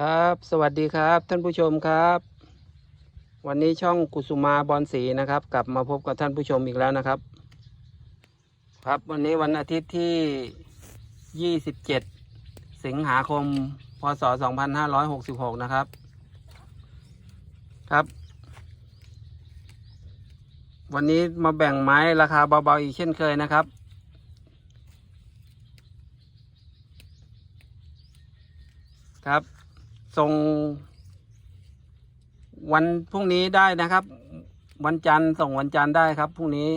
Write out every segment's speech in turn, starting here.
ครับ สวัสดีครับท่านผู้ชมครับ วันนี้ช่องกุสุมาบอลสีนะครับ กลับมาพบกับท่านผู้ชมอีกแล้วนะครับ ครับวันนี้วันอาทิตย์ที่ 27 สิงหาคม พศ 2566 นะครับ ครับ วันนี้มาแบ่งไม้ราคาเบาๆอีกเช่นเคยนะครับครับ ส่ง วันพรุ่งนี้ได้นะครับ วันจันทร์ส่งวันจันทร์ได้ครับพรุ่งนี้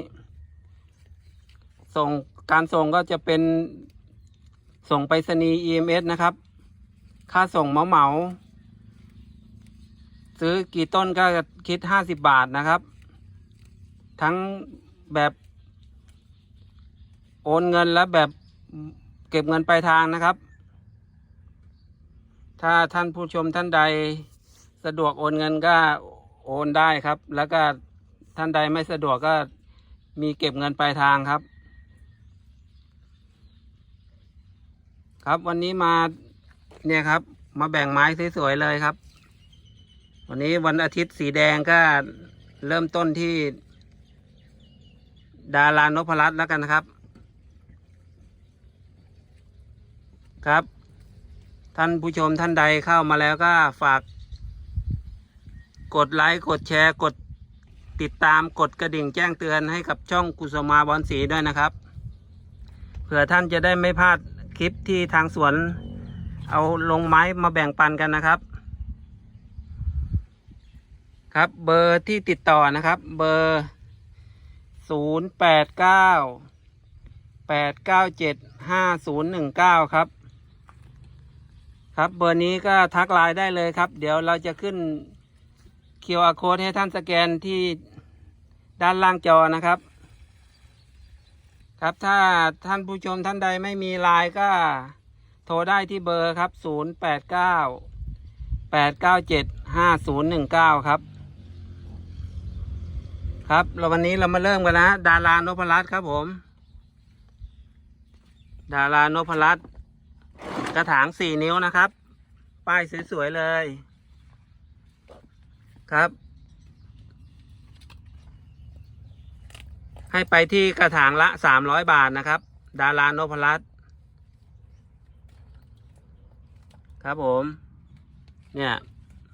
ส่งการส่งก็จะเป็นส่งไปรษณีย์ EMS นะครับ ค่าส่งเหมาเหมาซื้อกี่ต้นก็คิดห้าสิบบาทนะครับ ทั้งแบบโอนเงินและแบบเก็บเงินปลายทางนะครับ ถ้าท่านผู้ชมท่านใดสะดวกโอนเงินก็โอนได้ครับ แล้วก็ท่านใดไม่สะดวกก็มีเก็บเงินปลายทางครับ ครับวันนี้มาเนี่ยครับ มาแบ่งไม้สวยๆเลยครับ วันนี้วันอาทิตย์สีแดงก็เริ่มต้นที่ ดารานพรัตน์แล้วกันนะครับ ครับ ท่านผู้ชมท่านใดเข้ามาแล้วก็ฝาก กดไลค์กดแชร์กดติดตามกดกระดิ่งแจ้งเตือนให้กับช่องกุสมาบอลสีด้วยนะครับ เผื่อท่านจะได้ไม่พลาดคลิปที่ทางสวน เอาลงไม้มาแบ่งปันกันนะครับ ครับเบอร์ที่ติดต่อนะครับเบอร์ศูนย์แปดเก้าแปดเก้าเจ็ดห้าศูนย์หนึ่งเก้าครับ ครับเบอร์นี้ก็ทักไลน์ได้เลยครับ เดี๋ยวเราจะขึ้น QR code ให้ท่านสแกนที่ด้านล่างจอนะครับ ครับถ้าท่านผู้ชมท่านใดไม่มีไลน์ก็โทรได้ที่เบอร์ครับ 0 8 9 8 9 7 5 0 1 9 ครับ ครับเราวันนี้เรามาเริ่มกันนะ ดารานพรัตน์ครับผม ดารานพรัตน์ กระถางสี่นิ้วนะครับ ป้ายสวยๆเลย ครับ ให้ไปที่กระถางละสามร้อยบาทนะครับ ดารานพรัตครับผม เนี่ย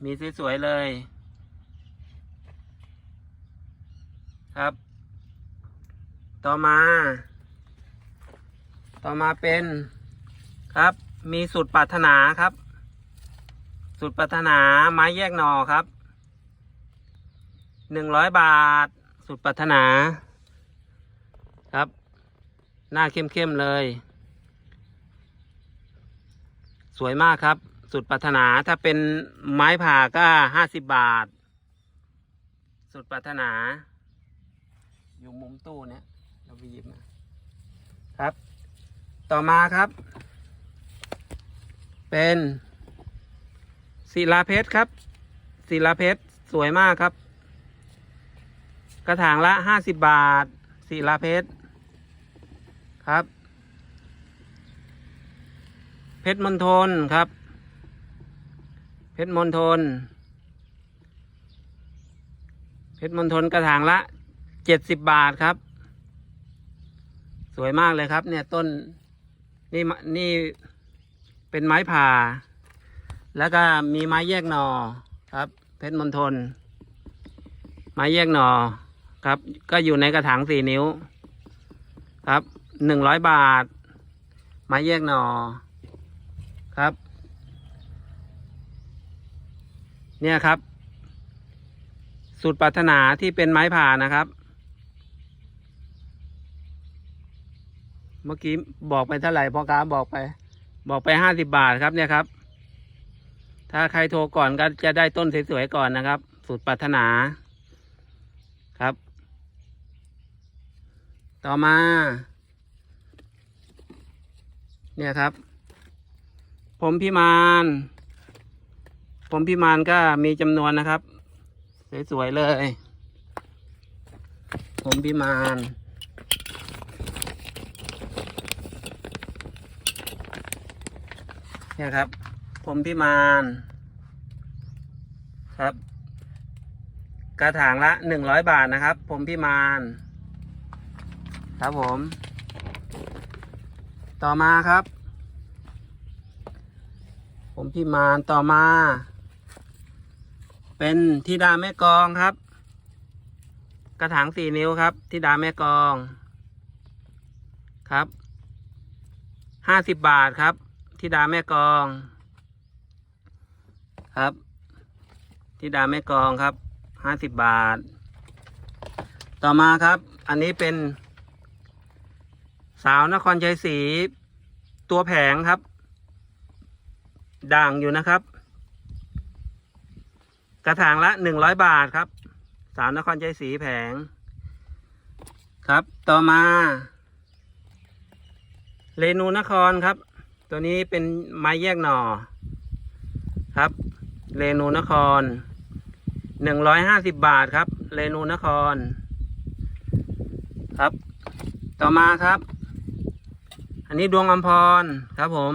มีสวยๆเลย ครับ ต่อมา ต่อมาเป็นครับ มีสูตรปรารถนาครับ สูตรปรารถนาไม้แยกหน่อครับหนึ่งร้อยบาท สูตรปรารถนาครับ หน้าเข้มๆเลย สวยมากครับ สูตรปรารถนาถ้าเป็นไม้ผ่าก็ห้าสิบบาท สูตรปรารถนา อยู่มุมตู้เนี่ยเราไปหยิบมาครับ ต่อมาครับ เป็นศิลาเพชรครับศิลาเพชรสวยมากครับ กระถางละห้าสิบบาทศิลาเพชรครับ เพชรมณฑลครับ เพชรมณฑลเพชรมณฑลกระถางละเจ็ดสิบบาทครับ สวยมากเลยครับ เนี่ยต้นนี่นี่ เป็นไม้ผ่า แล้วก็มีไม้แยกหนอครับ เพชรมณฑลไม้แยกหนอครับ ก็อยู่ในกระถางสี่นิ้ว ครับหนึ่งร้อยบาท ไม้แยกหนอครับ เนี่ยครับ สูตรปรารถนาที่เป็นไม้ผ่านะครับ เมื่อกี้บอกไปเท่าไหร่พ่อค้าบอกไป บอกไปห้าสิบบาทครับเนี่ยครับ ถ้าใครโทรก่อนก็จะได้ต้นสวยๆก่อนนะครับสูตรปรารถนาครับ ต่อมา เนี่ยครับ ผมพิมานผมพิมานก็มีจำนวนนะครับ สวยๆเลย ผมพิมาน เนี่ยครับ ผมพิมานครับ กระถางละหนึ่งร้อยบาทนะครับ ผมพี่มานครับผม ต่อมาครับ ผมพี่มานต่อมา เป็นทิดาแม่กองครับ กระถางสี่นิ้วครับทิดาแม่กองครับห้าสิบบาทครับ ทิดาแม่กองครับทิดาแม่กองครับห้าสิบบาท ต่อมาครับ อันนี้เป็น สาวนครชัยศรีตัวแผงครับ ด่างอยู่นะครับ กระถางละหนึ่งร้อยบาทครับ สาวนครชัยศรีแผง ครับ ต่อมา เรนูนครครับ ตัวนี้เป็นไม้แยกหน่อ ครับ เรนูนครหนึ่งร้อยห้าสิบบาทครับ เรนูนคร ครับ ต่อมาครับ อันนี้ดวงอัมพรครับผม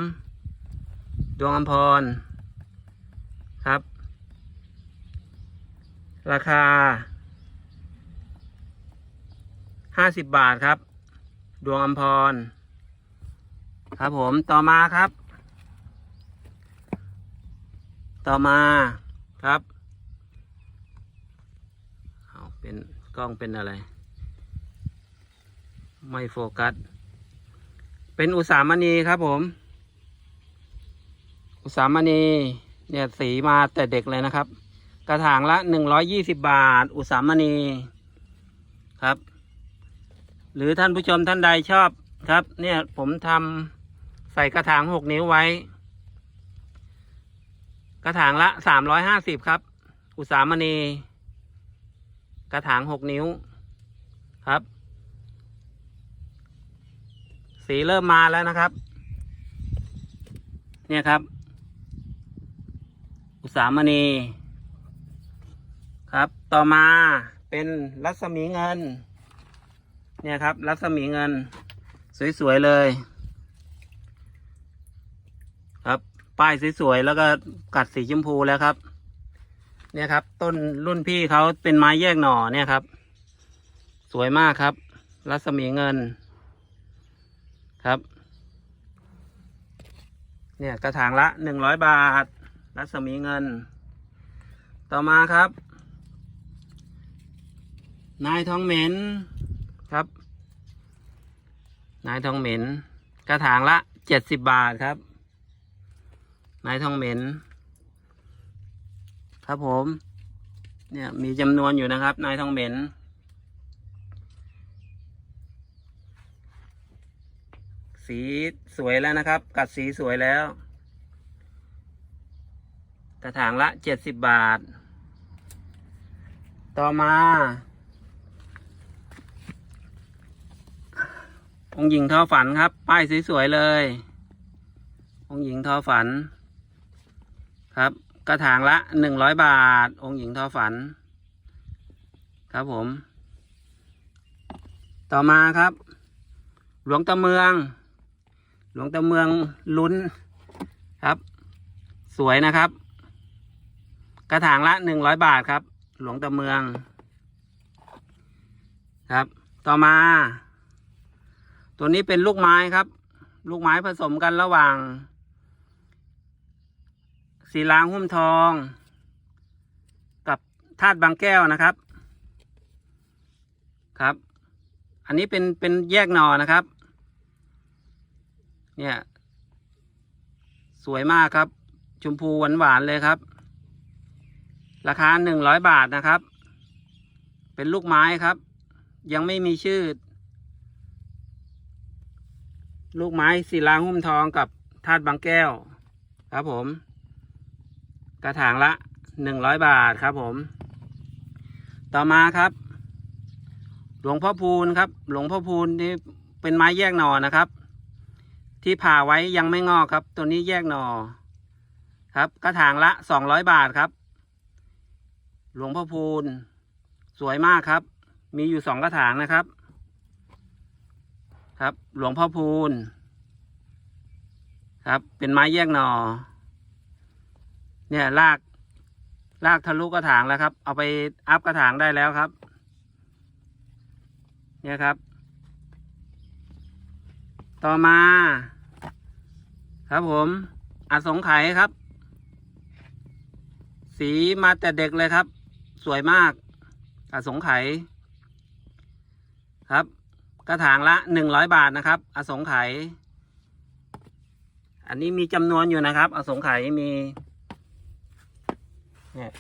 ดวงอัมพร ครับ ราคาห้าสิบบาทครับ ดวงอัมพร ครับผมต่อมาครับ ต่อมาครับเอาเป็นกล้องเป็นอะไร ไม่โฟกัส เป็นอุตสามณีครับผม อุตสามณีเนี่ยสีมาแต่เด็กเลยนะครับ กระถางละหนึ่งร้อยยี่สิบบาท อุตสามณีครับ หรือท่านผู้ชมท่านใดชอบครับ เนี่ยผมทำ ส่กระถางหกนิ้วไว้ กระถางละสามร้อยห้าสิบครับ อุตสามณี กระถางหกนิ้วครับ สีเริ่มมาแล้วนะครับ เนี่ยครับ อุตสามณี ครับ ต่อมาเป็นรัศมีเงิน เนี่ยครับ รัศมีเงิน สวย ๆ เลย ครับ ป้ายสวยๆแล้วก็กัดสีชมพูแล้วครับ เนี่ยครับ ต้นรุ่นพี่เขาเป็นไม้แยกหน่อเนี่ยครับ สวยมากครับ รัศมีเงินครับ เนี่ยกระถางละหนึ่งร้อยบาท รัศมีเงิน ต่อมาครับ นายทองเหม็นครับ นายทองเหม็น กระถางละเจ็ดสิบบาทครับ นายทองเหม็น ครับผม เนี่ยมีจำนวนอยู่นะครับ นายทองเหม็น สีสวยแล้วนะครับ กัดสีสวยแล้ว กระถางละเจ็ดสิบบาท ต่อมา องหญิงทอฝันครับ ป้ายสวยๆเลยองหญิงทอฝัน ครับ กระถางละหนึ่งร้อยบาท องค์หญิงทอฝัน ครับผม ต่อมาครับ หลวงตาเมือง หลวงตาเมืองลุ้นครับ สวยนะครับ กระถางละหนึ่งร้อยบาทครับ หลวงตาเมือง ครับ ต่อมา ตัวนี้เป็นลูกไม้ครับ ลูกไม้ผสมกันระหว่าง ศิลาหุ้มทอง กับธาตุบางแก้วนะครับ ครับ อันนี้เป็นเป็นแยกหน่อนะครับ เนี่ย สวยมากครับ ชมพูหวานหวานๆเลยครับ ราคาหนึ่งร้อยบาทนะครับ เป็นลูกไม้ครับ ยังไม่มีชื่อ ลูกไม้ศิลาหุ้มทองกับธาตุบางแก้วครับผม กระถางละหนึ่งร้อยบาทครับผม ต่อมาครับ หลวงพ่อพูนครับ หลวงพ่อพูนนี่เป็นไม้แยกหน่อนะครับ ที่ผ่าไว้ยังไม่งอกครับ ตัวนี้แยกหน่อครับกระถางละสองร้อยบาทครับ หลวงพ่อพูนสวยมากครับ มีอยู่สองกระถางนะครับ ครับ หลวงพ่อพูนครับ เป็นไม้แยกหน่อ เนี่ยรากลากทะลุกระถางแล้วครับ เอาไปอัพกระถางได้แล้วครับ เนี่ยครับ ต่อมา ครับผมอสงไขยครับ สีมาแต่เด็กเลยครับ สวยมากอสงไขยครับ กระถางละหนึ่งร้อยบาทนะครับ อสงไขยอันนี้มีจำนวนอยู่นะครับ อสงไขยมี เนี่ย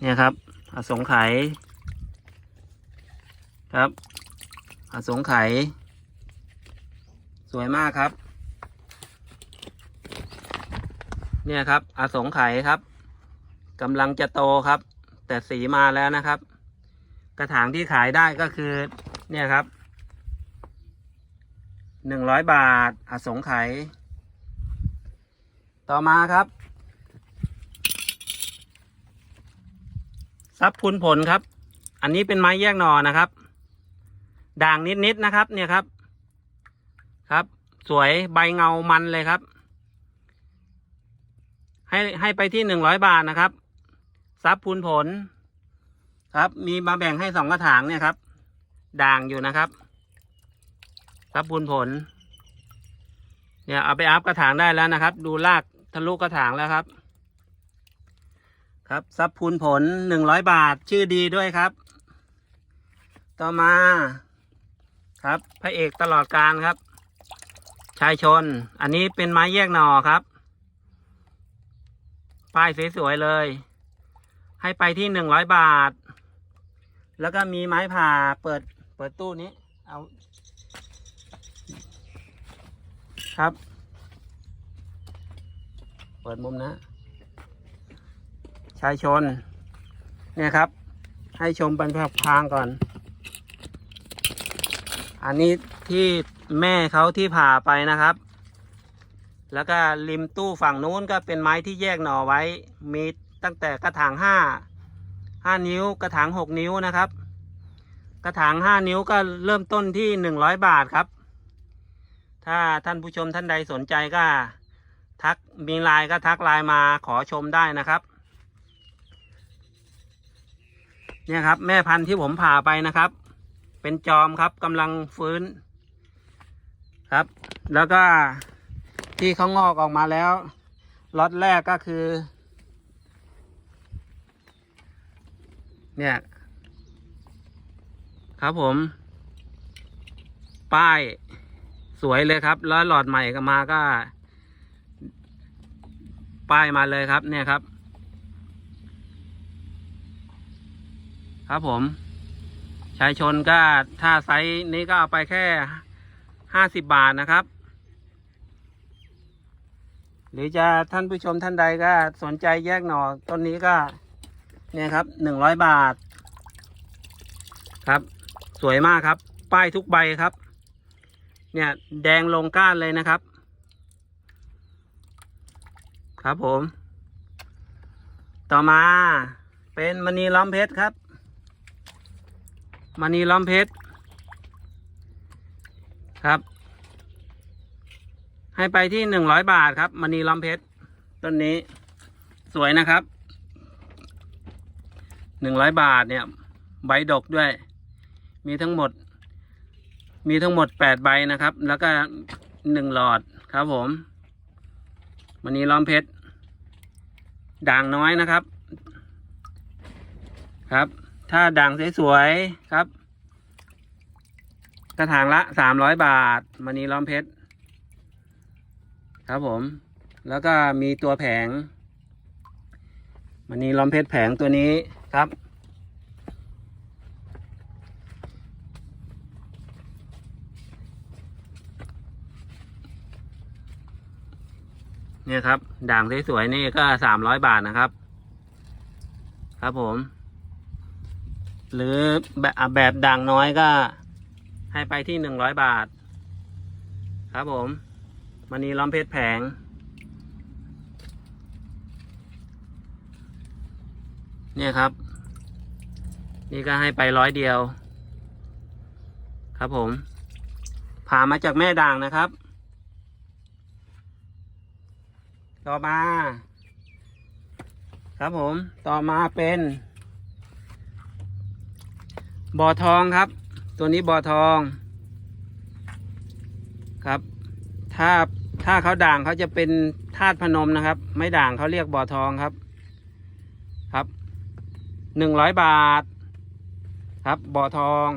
เนี่ยครับอสงไขยครับอสงไขยสวยมากครับ เนี่ยครับอสงไขยครับกำลังจะโตครับ แต่สีมาแล้วนะครับ กระถางที่ขายได้ก็คือ เนี่ยครับหนึ่งร้อยบาทอสงไขย ต่อมาครับ ซับพุนผลครับ อันนี้เป็นไม้แยกหน่อนะครับ ด่างนิดๆนะครับ เนี่ยครับ ครับ สวยใบเงามันเลยครับ ให้ให้ไปที่หนึ่งร้อยบาทนะครับ ซับพูนผล ครับ มีมาแบ่งให้สองกระถางเนี่ยครับ ด่างอยู่นะครับ ซับพูนผลเนี่ยเอาไปอัพกระถางได้แล้วนะครับ ดูราก ทะลุกระถางแล้วครับ ครับซับพูนผลหนึ่งร้อยบาทชื่อดีด้วยครับ ต่อมาครับพระเอกตลอดการครับ ชายชน อันนี้เป็นไม้แยกหน่อครับ ป้ายสวยๆเลย ให้ไปที่หนึ่งร้อยบาท แล้วก็มีไม้ผ่าเปิดเปิดตู้นี้ เอา ครับ ปิดมุมนะ ชายชน เนี่ยครับ ให้ชมเป็นพางก่อน อันนี้ที่แม่เขาที่ผ่าไปนะครับ แล้วก็ริมตู้ฝั่งนู้นก็เป็นไม้ที่แยกหน่อไว้ มีตั้งแต่กระถางห้าห้านิ้วกระถางหกนิ้วนะครับ กระถางห้านิ้วก็เริ่มต้นที่หนึ่งร้อยบาทครับ ถ้าท่านผู้ชมท่านใดสนใจก็ ทักมีไลน์ก็ทักไลน์มาขอชมได้นะครับ เนี่ยครับ แม่พันธุ์ที่ผมผ่าไปนะครับ เป็นจอมครับกำลังฟื้นครับ แล้วก็ที่เขางอกออกมาแล้วล็อตแรกก็คือ เนี่ย ครับผม ป้ายสวยเลยครับ แล้วหลอดใหม่ก็มาก็ ป้ายมาเลยครับ เนี่ยครับ ครับผม ชายชนก็ถ้าไซส์นี้ก็เอาไปแค่ห้าสิบบาทนะครับ หรือจะท่านผู้ชมท่านใดก็สนใจแยกหน่อต้นนี้ก็ เนี่ยครับหนึ่งร้อยบาท ครับ สวยมากครับ ป้ายทุกใบครับ เนี่ยแดงลงก้านเลยนะครับ ครับผม ต่อมาเป็นมณีล้อมเพชรครับมณีล้อมเพชรครับ ให้ไปที่หนึ่งร้อยบาทครับมณีล้อมเพชรต้นนี้สวยนะครับหนึ่งร้อยบาทเนี่ย ใบดกด้วย มีทั้งหมด มีทั้งหมดแปดใบนะครับ แล้วก็หนึ่งหลอดครับผมมณีล้อมเพชร ด่างน้อยนะครับ ครับ ถ้าด่างสวยๆครับ กระถางละสามร้อยบาทมณีล้อมเพชรครับผม แล้วก็มีตัวแผงมณีล้อมเพชรแผงตัวนี้ครับ เนี่ยครับ ด่างสวยๆนี่ก็สามร้อยบาทนะครับ ครับผม หรือแบบแบบด่างน้อยก็ ให้ไปที่หนึ่งร้อยบาท ครับผมมณีล้อมเพชรแผง เนี่ยครับ นี่ก็ให้ไปร้อยเดียว ครับผมผ่ามาจากแม่ด่างนะครับ ต่อมา ครับผม ต่อมาเป็นบ่อทองครับ ตัวนี้บ่อทอง ครับ ถ้าถ้าเขาด่างเขาจะเป็นธาตุพนมนะครับ ไม่ด่างเขาเรียกบ่อทองครับ ครับหนึ่งร้อยบาท ครับบ่อทอง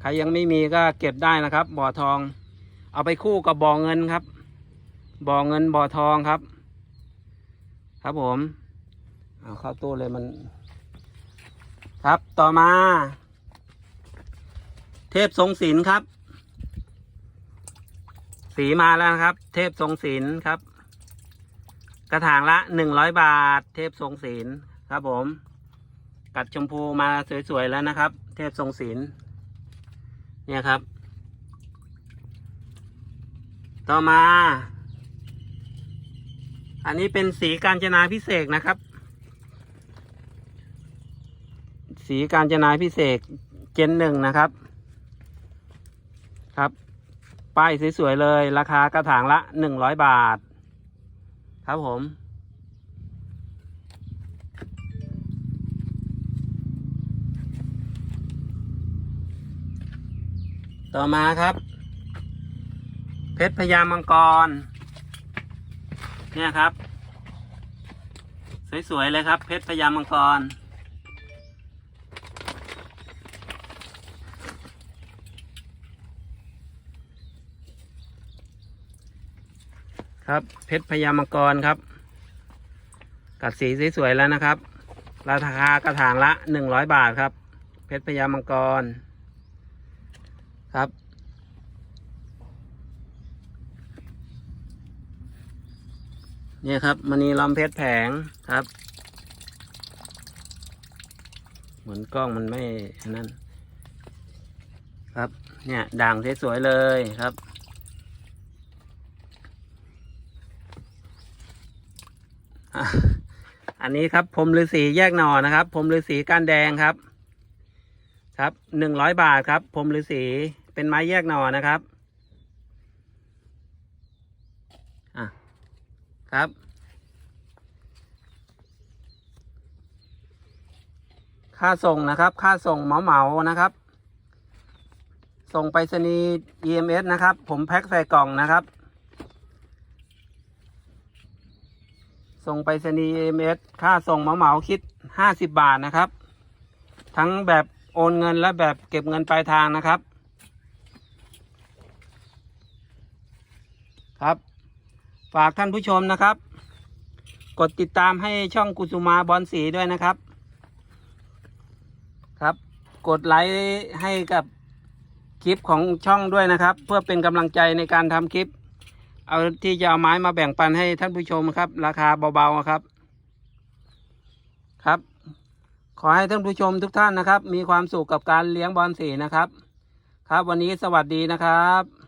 ใครยังไม่มีก็เก็บได้นะครับ บ่อทอง เอาไปคู่กับบ่อเงินครับ บ่อเงินบ่อทองครับ ครับผมเอาเข้าตู้เลยมัน ครับต่อมา เทพทรงศิลป์ครับ สีมาแล้วครับ เทพทรงศิลป์ครับ กระถางละหนึ่งร้อยบาท เทพทรงศิลป์ครับผม กัดชมพูมาสวยๆแล้วนะครับ เทพทรงศิลป์เนี่ยครับ ต่อมา อันนี้เป็นสีการจนาพิเศษนะครับ สีการจนาพิเศษเจนหนึ่งนะครับ ครับ ป้ายสวยๆเลย ราคากระถางละหนึ่งร้อยบาท ครับผมต่อมาครับ เพชรพญามังกร เนี่ยครับ สวย ๆ เลยครับ เพชรพญามังกร ครับเพชรพญามังกรครับ กัดสีสวย ๆ แล้วนะครับ ราคากระถางละหนึ่งร้อยบาทครับ เพชรพญามังกร ครับ นี่ยครับมณีล้อมเพชรแผงครับ เหมือนกล้องมันไม่นั้นครับ เนี่ยด่างสวยๆเลยครับอันนี้ครับพรมฤาษีแยกหน่อนะครับพรมฤาษีก้านแดงครับ ครับหนึ่งร้อยบาทครับพรมฤาษีเป็นไม้แยกหน่อนะครับอะครับ ค่าส่งนะครับ ค่าส่งเหมาเหมานะครับ ส่งไปรษณีย์ EMS นะครับ ผมแพ็คใส่กล่องนะครับ ส่งไปรษณีย์ EMS ค่าส่งเหมาเหมาคิดห้าสิบบาทนะครับ ทั้งแบบโอนเงินและแบบเก็บเงินปลายทางนะครับ ครับ ฝากท่านผู้ชมนะครับ กดติดตามให้ช่องกุสุมาบอลสีด้วยนะครับ ครับ กดไลค์ให้กับคลิปของช่องด้วยนะครับ เพื่อเป็นกำลังใจในการทำคลิป เอาที่จะเอาไม้มาแบ่งปันให้ท่านผู้ชมครับ ราคาเบาๆครับ ครับ ขอให้ท่านผู้ชมทุกท่านนะครับ มีความสุขกับการเลี้ยงบอลสีนะครับ ครับวันนี้สวัสดีนะครับ